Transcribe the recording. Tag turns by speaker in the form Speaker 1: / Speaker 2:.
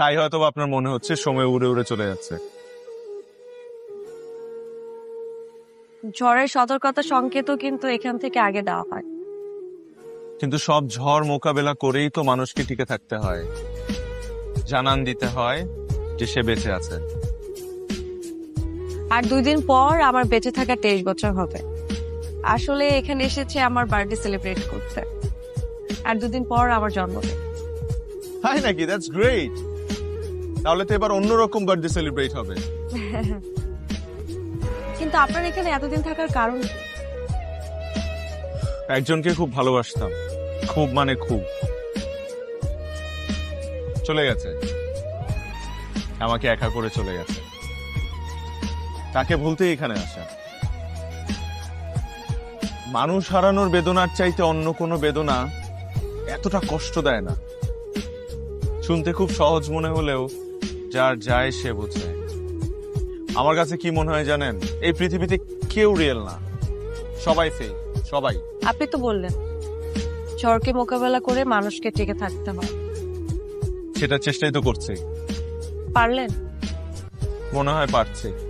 Speaker 1: তাই হয়তো আপনার মনে হচ্ছে সময় উড়ে উড়ে চলে যাচ্ছে।
Speaker 2: ঝড়ের সতর্কতা সংকেতও কিন্তু এখান থেকে আগে দেওয়া হয়।
Speaker 1: কিন্তু সব ঝড় মোকাবেলা করেই তো মানুষকে টিকে থাকতে হয়। জানান দিতে হয় যে সে বেঁচে আছে।
Speaker 2: আর দুই দিন পর আমার বেঁচে থাকা তেইশ বছর হবে। আসলে এখানে এসেছে আমার বার্থডে সেলিব্রেট করতে। আর দুদিন পর আমার জন্মদিন।
Speaker 1: তাই নাকি? দ্যাটস গ্রেট তাহলে তো এবার অন্যরকম বার্থডে সেলিব্রেট হবে।
Speaker 2: কিন্তু আপনার এখানে এতদিন থাকার কারণ
Speaker 1: একজনকে খুব ভালোবাসতাম। খুব মানে খুব। চলে গেছে। আমাকে একা করে চলে গেছে। তাকে ভুলতেই এখানে আসা। মানুষ হারানোর বেদনার চাইতে অন্য কোনো বেদনা এতটা কষ্ট দেয় না। শুনতে খুব সহজ মনে হলেও যার যায় সে বোঝে। আমার কাছে কি মনে হয় জানেন? এই পৃথিবীতে কেউ রিয়েল না। সবাই ফেক সবাই।
Speaker 2: আপনি তো বললেন ঝড়কে মোকাবেলা করে মানুষকে টিকে থাকতে হয়।
Speaker 1: সেটা চেষ্টাই তো করছে।
Speaker 2: পারলেন?
Speaker 1: মনে হয় পারছে।